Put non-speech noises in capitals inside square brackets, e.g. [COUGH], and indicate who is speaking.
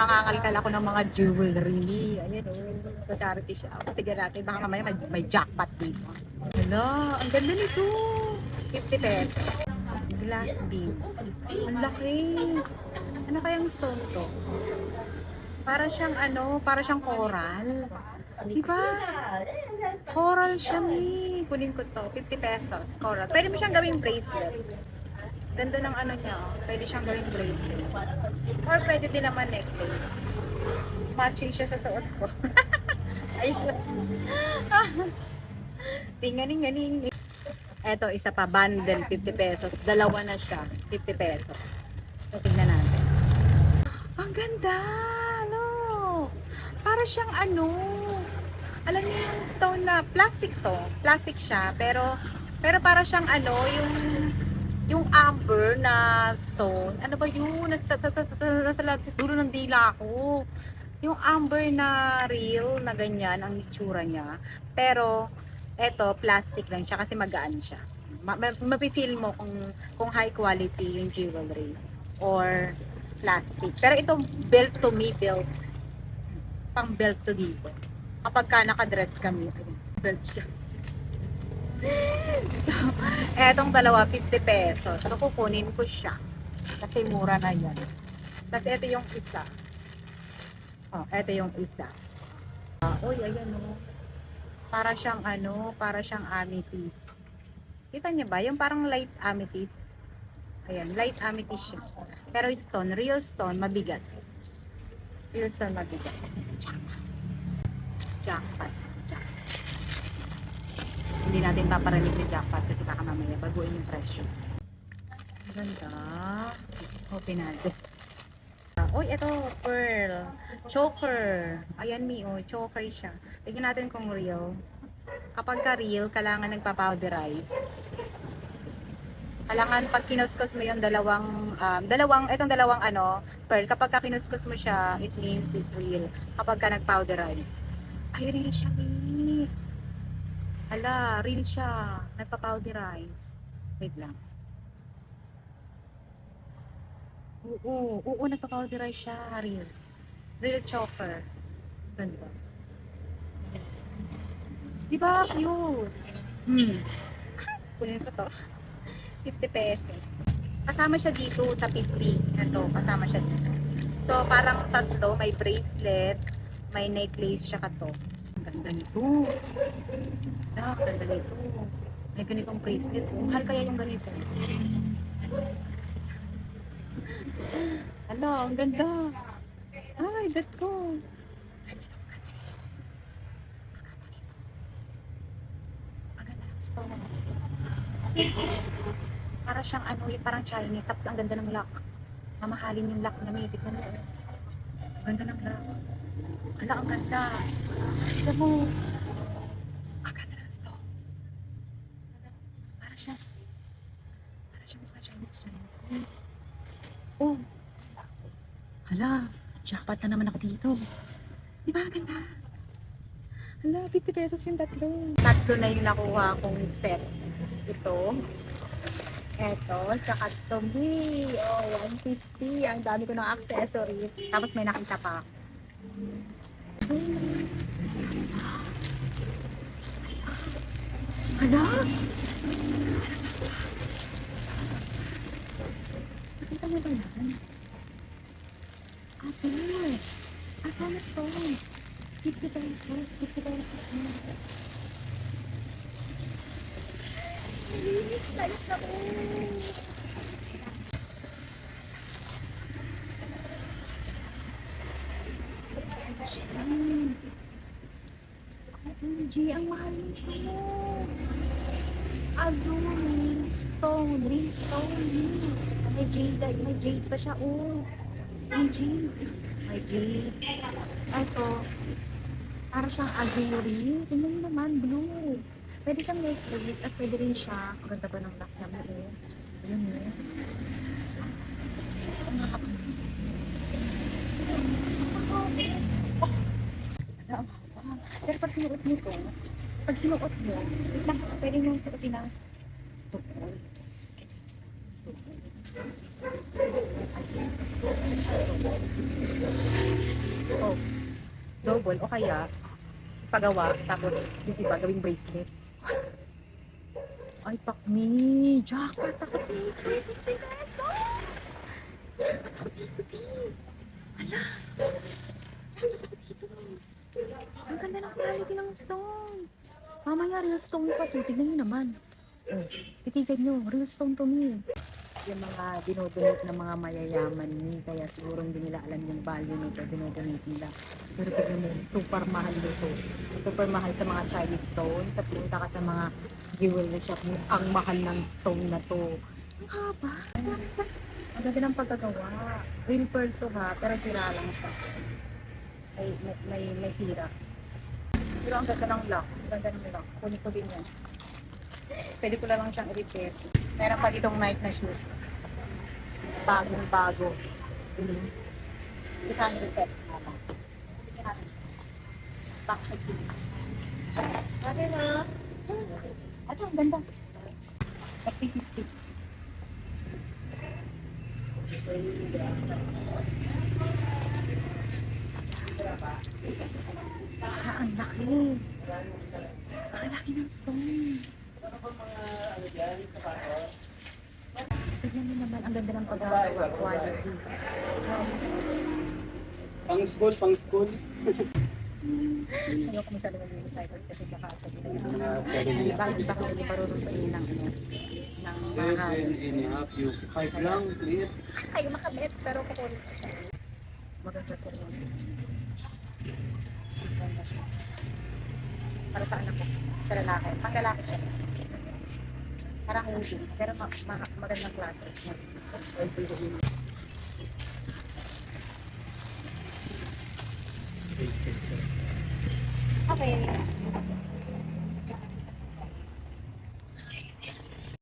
Speaker 1: mangangalkal ako ng mga jewelry. Ayan o, sa charity shop. Tignan natin, baka mamaya may, may jackpot dito. Hala, ang ganda nito. 50 pesos. Glass beads. Ang laki. Ano kayang stone to? Para siyang ano, para siyang coral. Di ba? Coral siya, mi. Kunin ko to. 50 pesos. Coral. Pwede mo siyang gawing bracelet. Ganda ng ano niya. oh. Pwede siyang gawing bracelet. Or pwede din naman necklace. Matching siya sa suot ko. [LAUGHS] Ayun. Tinganing-ganing. Eto, isa pa. Bundle, 50 pesos. Dalawa na siya. 50 pesos. So, tingnan natin. Ang ganda! No? Para siyang ano, alam niyo yung stone na plastic to. Plastic siya, pero pero para siyang ano, yung yung amber na stone. Ano ba yun? Nasa, nasa, nasa, nasa, nasa dulo ng dila ko. Yung amber na real na ganyan ang itsura niya. Pero eto plastic lang siya kasi magaan siya. Ma- ma- Mapifeel mo kung kung high quality yung jewelry or plastic. Pero ito belt to me belt. Pang belt to dito. Kapag ka nakadress kami, belt siya. So, [LAUGHS] etong dalawa, 50 pesos. So, kukunin ko siya. Kasi mura na yan. Tapos, ito yung isa. Oh, ito yung isa. Ah, uy, ayan o. Para siyang ano, para siyang amethyst. Kita niyo ba? Yung parang light amethyst. Ayan, light amethyst siya. Pero stone, real stone, mabigat. Real stone, mabigat. Jackpot. Jackpot. Hindi natin paparinig ni jackpot kasi baka mamaya baguhin yung presyo. Ganda. Open natin. Ah, Uy, ito, pearl. Choker. Ayan, mi, oh, choker siya. Tignan natin kung real. Kapag ka real, kailangan nagpa-powderize. Kailangan pag kinuskus mo yung dalawang, um, dalawang, itong dalawang ano, pearl, kapag ka kinuskus mo siya, it means it's real. Kapag ka nag-powderize. Ay, real siya, mi. Ala, real siya. Nagpa-powderize. Wait lang. Oo, oo, nagpa-powderize siya. Real. Real choker. Ganda. Di ba? Cute. Hmm. Kunin ko to. 50 pesos. Kasama siya dito sa 50. Ito, kasama siya dito. So, parang tatlo. May bracelet, may necklace, tsaka to. Ganda nito. Ah, ganda nito. May ganitong bracelet. Mahal kaya yung ganito. Hala, ang ganda. Ay, dat ko. Para siyang ano, parang Chinese. Tapos ang ganda ng lock. Mamahalin yung lock na may. Tignan mo. Ganda ng lock. Hala, ang ganda. Tignan mo. Ang ganda ng stone. Para siyang, para siyang sa Chinese Chinese. Oh. Hala, jackpot na naman ako dito. Di ba ang ganda? Hala, 50 pesos yung tatlo. Tatlo na yung nakuha kong set. Ito. Eto, tsaka. Hey, oh, 150. Ang dami ko ng accessories. Tapos may nakita pa. Hala? Nakita mo ba yan? Aso. Aso na stone. 50 pesos. 50 pesos. Linis size na po. OMG, ang mahal nito. Azul, stone, real stone. May jade, may jade pa siya. Oh, may jade. May jade. Ito, para siyang azuri. Tingnan mo naman, blue. Pwede siyang necklace at pwede rin siya. Ang ganda pa ng lock niya mo. Oh. Ayun mo. Oh. Alam mo. Pero pag sinuot mo to, pag sinuot mo, lang, pwede mo suotin ng tukol. double o kaya pagawa tapos yung iba gawing bracelet. Ay, pak me. Jackpot ako dito. 50 pesos. Jackpot ako dito, B. Hala. Jackpot ako dito. Ang ganda ng quality ng stone. Mamaya, real stone pa to. Tignan nyo naman. Titigan nyo. Real stone to me. Yung mga dinodonate ng mga mayayaman ni. Kaya siguro hindi nila alam yung value nito. Dinodonate nila. Pero tignan mo, super mahal nito. Super mahal sa mga Chinese stone. Sa punta ka sa mga jewelry shop mo, ang mahal ng stone na to. Ang haba. Ang ganda ng pagkagawa. Real pearl to ha, pero sira lang siya. May, may, may, may sira. Pero ang ganda ng lock. Ang ganda ng lock. Kunin ko din yan. Pwede ko lang siyang i-repair. Meron pa ditong Nike na shoes. Bagong bago. Mm. 800 pesos na lang. Box na cute. Sabi na. Ito, ang ganda. 50-50. Ah, ang laki. Ang laki ng stone. Tignan mo naman, ang ganda ng pagkakawa. Quality.
Speaker 2: Pang school, pang school.
Speaker 1: Ayoko masyado mag-recycle kasi baka sabihin na
Speaker 2: Mga
Speaker 1: Hindi ba, hindi ba kasi hindi marunong pa ng ano, ng mahal.
Speaker 2: Seven and a half yung five lang, clear.
Speaker 1: Ay, makamit, pero kukulit siya. Maganda po. Para sa anak ko, sa lalaki. Pang lalaki siya. Parang hindi, pero ma ma magandang klase. Okay.